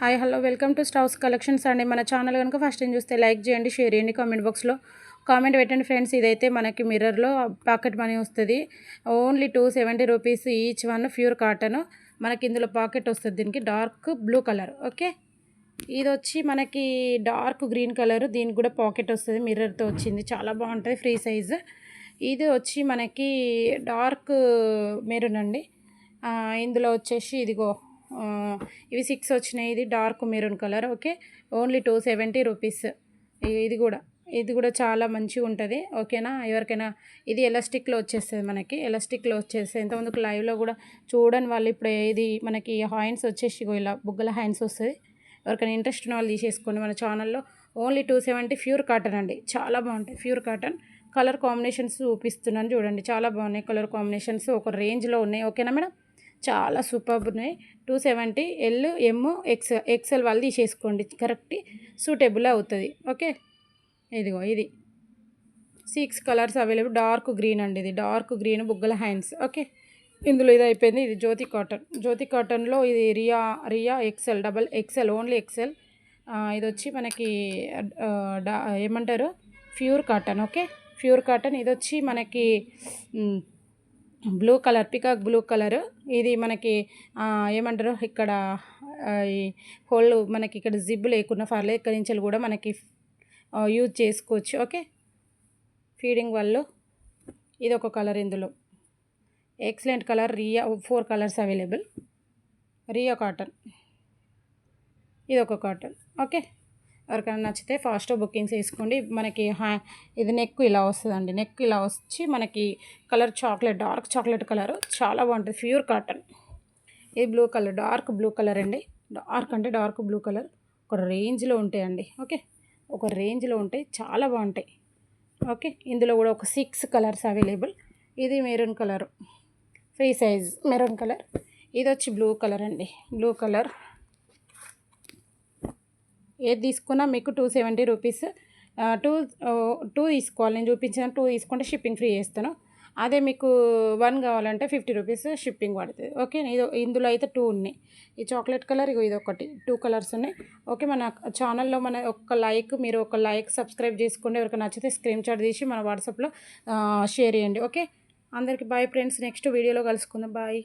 Hi hello welcome to Stous collections అండి. మన channel కనుక ఫస్ట్ టైం చూస్తే లైక్ చేయండి షేర్ చేయండి కామెంట్ బాక్స్లో. కామెంట్ పెట్టండి ఫ్రెండ్స్ ఇదైతే మనకి మిర్రర్లో పాకెట్ మనీ వస్తుంది. Only two seventy rupees each one pure cotton. మనకి ఇందులో పాకెట్ వస్తుంది దీనికి డార్క్ బ్లూ కలర్ ఓకే? ఇది వచ్చి మనకి డార్క్ గ్రీన్ కలర్ దీనికి కూడా పాకెట్ వస్తుంది మిర్రర్తో వచ్చింది. చాలా బాగుంటుంది ఫ్రీ సైజ్. ఇది వచ్చి మనకి డార్క్ మెరూన్ అండి. ఇందులో వచ్చేసి ఇదిగో ఇవి సిక్స్ వచ్చినాయి ఇది dark maroon colour okay only two seventy rupees ఇది కూడా ఇది కూడా చాలా మంచిగా ఉంటుంది ఓకేనా ఎవరికైనా ఇది ఎలాస్టిక్లో వచ్చేస్తుంది మనకి ఎలాస్టిక్లో వచ్చేస్తుంది. ఇంతకుముందుకు లైవ్లో కూడా చూడని వాళ్ళు ఇప్పుడు ఇది మనకి హ్యాండ్స్ వచ్చేసి ఇలా బుగ్గల హ్యాండ్స్ వస్తుంది. ఎవరికైనా ఇంట్రెస్ట్ ఉన్న వాళ్ళు తీసేసుకోండి. మన ఛానల్లో only two seventy pure cotton అండి. చాలా బాగుంటాయి ప్యూర్ కాటన్ కలర్ కాంబినేషన్స్ చూపిస్తున్నాను చూడండి. చాలా బాగున్నాయి కలర్ కాంబినేషన్స్ ఒక రేంజ్లో ఉన్నాయి ఓకేనా మేడం? చాలా సూపర్ ఉన్నాయి. Two seventy L M X XL వాళ్ళు తీసేసుకోండి. కరెక్ట్ సూటబుల్ అవుతుంది. ఓకే? ఇదిగో ఇది. Six colours available. Dark green అండి ఇది. డార్క్ గ్రీన్ బుగ్గల హ్యాండ్స్. ఓకే? ఇందులో ఇది అయిపోయింది. ఇది జ్యోతి కాటన్. జ్యోతి కాటన్లో ఇది Riya Riya XL double XL only XL. ఇది వచ్చి మనకి ఏమంటారు? Pure cotton. Okay? Pure cotton. ఇది వచ్చి మనకి blue colour peacock blue colour. ఇది మనకి ఏమంటారు? ఇక్కడ ఈ హోల్ మనకి ఇక్కడ జిబ్ లేకుండా పర్లేదు ఇక్కడి నుంచి కూడా మనకి యూజ్ చేసుకోవచ్చు. ఓకే? ఫీడింగ్ వాళ్ళు ఇది ఒక కలర్ ఇందులో. Excellent colour Riya four colours available. Riya cotton. ఇది ఒక కాటన్. ఓకే? ఎవరికైనా నచ్చితే ఫాస్ట్ బుకింగ్స్ వేసుకోండి. మనకి హ్యా ఇది నెక్ ఇలా వస్తుందండి. నెక్ ఇలా వచ్చి మనకి colour chocolate dark chocolate colour చాలా బాగుంటుంది. Pure cotton. ఇది blue colour dark blue colour అండి. డార్క్ అంటే డార్క్ బ్లూ కలర్. ఒక రేంజ్లో ఉంటాయండి. ఓకే? ఒక రేంజ్లో ఉంటాయి. చాలా బాగుంటాయి. ఓకే? ఇందులో కూడా ఒక సిక్స్ కలర్స్ అవైలబుల్. ఇది maroon colour. Free size maroon colour. ఇది వచ్చి బ్లూ కలర్ అండి. Blue colour. ఏది తీసుకున్నా మీకు two seventy rupees two two తీసుకోవాలి. నేను చూపించిన టూ తీసుకుంటే షిప్పింగ్ ఫ్రీ చేస్తాను. అదే మీకు వన్ కావాలంటే ఫిఫ్టీ రూపీస్ షిప్పింగ్ పడుతుంది. ఓకే ఇది ఇందులో అయితే టూ ఉన్నాయి. ఈ చాక్లెట్ కలర్ ఇగో ఇది ఒకటి టూ కలర్స్ ఉన్నాయి. ఓకే మన ఛానల్లో మన ఒక లైక్ మీరు ఒక లైక్ సబ్స్క్రైబ్ చేసుకోండి. ఎవరికి నచ్చితే స్క్రీన్ షాట్ తీసి మన వాట్సాప్లో షేర్ చేయండి. ఓకే అందరికీ బాయ్ ఫ్రెండ్స్ నెక్స్ట్ వీడియోలో కలుసుకుందాం. బాయ్